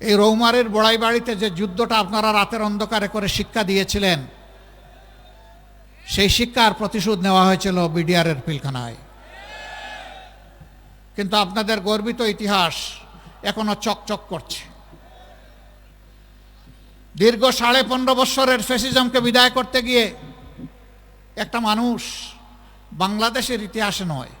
এই রৌমারের বড়াই বাড়িতে যে যুদ্ধটা আপনারা রাতের অন্ধকারে করে শিক্ষা দিয়েছিলেন, সেই শিক্ষার প্রতিশোধ নেওয়া হয়েছিল বিডিআরের পিলখানায়। কিন্তু আপনাদের গর্বিত ইতিহাস এখনও চকচক করছে। দীর্ঘ সাড়ে পনেরো বৎসরের ফেসিজমকে বিদায় করতে গিয়ে একটা মানুষ বাংলাদেশের ইতিহাসে নয়,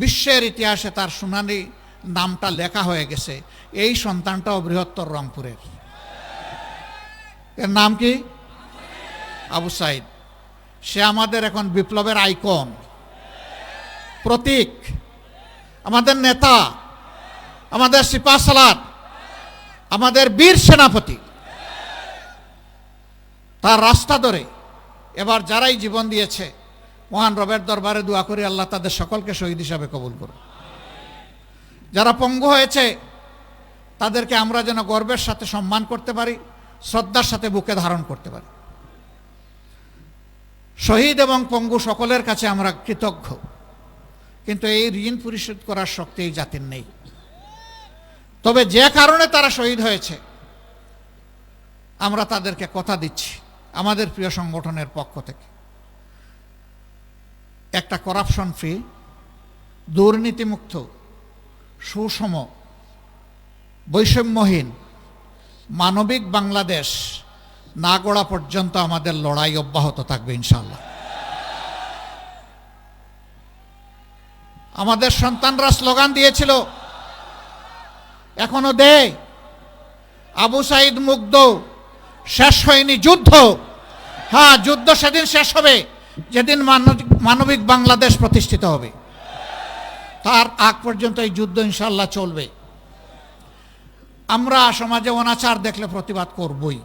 বিশ্বের ইতিহাসে তার শুনানি নামটা লেখা হয়ে গেছে। এই সন্তানটাও বৃহত্তর রংপুরের। এর নাম কি? আবু সাইদ। সে আমাদের এখন বিপ্লবের আইকন। প্রতীক। আমাদের নেতা। আমাদের সিপা সালাদ আমাদের বীর সেনাপতি। তার রাস্তা ধরে এবার যারাই জীবন দিয়েছে, মহান রবের দরবারে দোয়া করি আল্লাহ তাদের সকলকে শহীদ হিসাবে কবুল করুন যারা পঙ্গু হয়েছে, তাদেরকে আমরা যেন গর্বের সাথে সম্মান করতে পারি, শ্রদ্ধার সাথে বুকে ধারণ করতে পারি। শহীদ এবং পঙ্গু সকলের কাছে আমরা কৃতজ্ঞ। কিন্তু এই ঋণ পরিশোধ করার শক্তি এই জাতির নেই। তবে যে কারণে তারা শহীদ হয়েছে, আমরা তাদেরকে কথা দিচ্ছি, আমাদের প্রিয় সংগঠনের পক্ষ থেকে। একটা করাপশন ফ্রি দুর্নীতিমুক্ত সুষম, বৈষম্যহীন, মানবিক বাংলাদেশ না গড়া পর্যন্ত আমাদের লড়াই অব্যাহত থাকবে ইনশাল্লাহ আমাদের সন্তানরা স্লোগান দিয়েছিল, এখনও দে আবু সাইদ মুগ্ধ, শেষ হয়নি যুদ্ধ। হ্যাঁ যুদ্ধ সেদিন শেষ হবে, যেদিন মানবিক বাংলাদেশ প্রতিষ্ঠিত হবে। তার আগ পর্যন্ত এই যুদ্ধ ইনশাল্লাহ চলবে। আমরা সমাজে অনাচার দেখলে প্রতিবাদ করবই।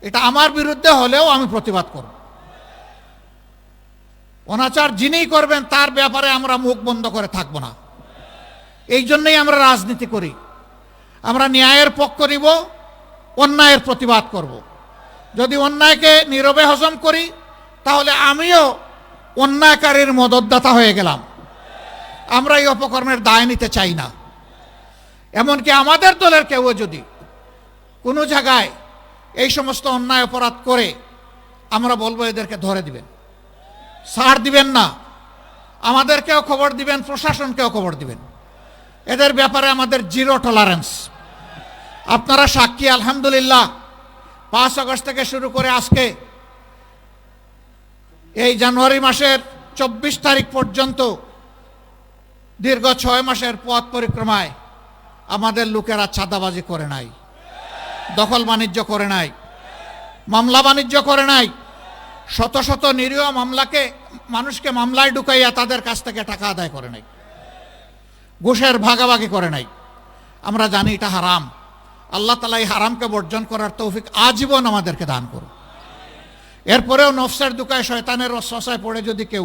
এটা আমার বিরুদ্ধে হলেও আমি প্রতিবাদ করব। অনাচার যিনি করবেন, তার ব্যাপারে আমরা মুখ বন্ধ করে থাকব না। এই জন্যই আমরা রাজনীতি করি। আমরা ন্যায়ের পক্ষ নিব, অন্যায়ের প্রতিবাদ করব। যদি অন্যায়কে নীরবে হজম করি, তাহলে আমিও অন্যায়কারীর মদতদাতা হয়ে গেলাম। আমরা এই অপকর্মের দায় নিতে চাই না। এমনকি আমাদের দলের কেউ যদি কোনো জায়গায় এই সমস্ত অন্যায় অপরাধ করে, আমরা বলব এদেরকে ধরে দিবেন। সার দিবেন না। আমাদেরকেও খবর দিবেন, প্রশাসনকেও খবর দিবেন। এদের ব্যাপারে আমাদের জিরো টলারেন্স আপনারা সাক্ষী, আলহামদুলিল্লাহ। পাঁচ আগস্ট থেকে শুরু করে আজকে এই জানুয়ারি মাসের চব্বিশ তারিখ পর্যন্ত দীর্ঘ ছয় মাসের পথ পরিক্রমায় আমাদের লোকেরা চাঁদাবাজি করে নাই, দখল বাণিজ্য করে নাই, মামলা বাণিজ্য করে নাই। শত শত নিরীহ মামলাকে, মানুষকে মামলায় ঢুকাইয়া তাদের কাছ থেকে টাকা আদায় করে নাই, ঘুষের ভাগাভাগি করে নাই। আমরা জানি এটা হারাম। আল্লাহ তালা এই হারামকে বর্জন করার তৌফিক আজীবন আমাদেরকে দান করুন এরপরেও নফসের দুকায় শয়তানের রসসায় পড়ে যদি কেউ